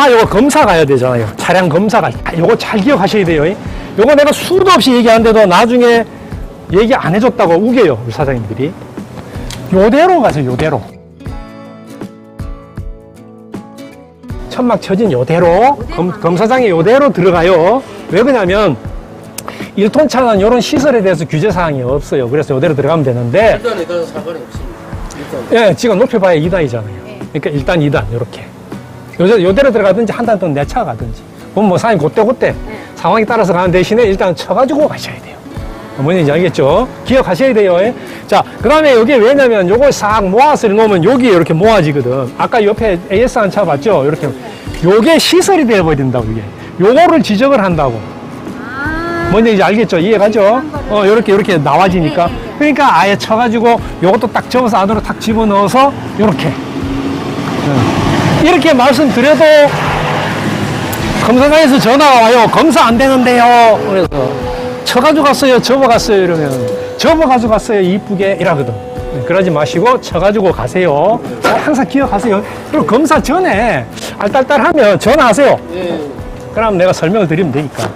차 요거 검사 가야 되잖아요. 차량 검사가. 아, 요거 잘 기억하셔야 돼요. 요거 내가 수도 없이 얘기하는데도 나중에 얘기 안 해줬다고 우겨요. 우리 사장님들이. 요대로 가세요, 요대로. 천막 쳐진 요대로, 검, 검사장이 요대로 들어가요. 왜 그러냐면, 1톤 차는 이런 시설에 대해서 규제 사항이 없어요. 그래서 요대로 들어가면 되는데, 일단에 대한 상관이 없습니다. 일단 예, 지금 높여봐야 2단이잖아요. 그러니까 일단 2단, 이렇게. 요, 요대로 들어가든지 한단더 내차 가든지. 그럼 뭐 사장님 그때 그때 상황에 따라서 가는 대신에 일단 쳐가지고 가셔야 돼요. 뭔지 알겠죠? 기억하셔야 돼요. 예? 자, 그 다음에 여기 왜냐면 요걸 싹 모아서 놓으면 여기 이렇게 모아지거든. 아까 옆에 AS 한 차 봤죠? 이렇게. 요게 시설이 되어버린다고, 이게. 요거를 지적을 한다고. 뭔지 이제 알겠죠? 이해가죠? 어, 요렇게, 요렇게 나와지니까. 그러니까 아예 쳐가지고 요것도 딱 접어서 안으로 탁 집어넣어서 요렇게. 어. 이렇게 말씀드려도 검사장에서 전화가 와요. 검사 안 되는데요. 그래서 쳐가지고 갔어요. 접어갔어요. 이러면 접어가지고 갔어요. 이쁘게 이러거든. 네, 그러지 마시고 쳐가지고 가세요. 어, 항상 기억하세요. 그리고 검사 전에 알딸딸하면 전화하세요. 예. 그럼 내가 설명을 드리면 되니까.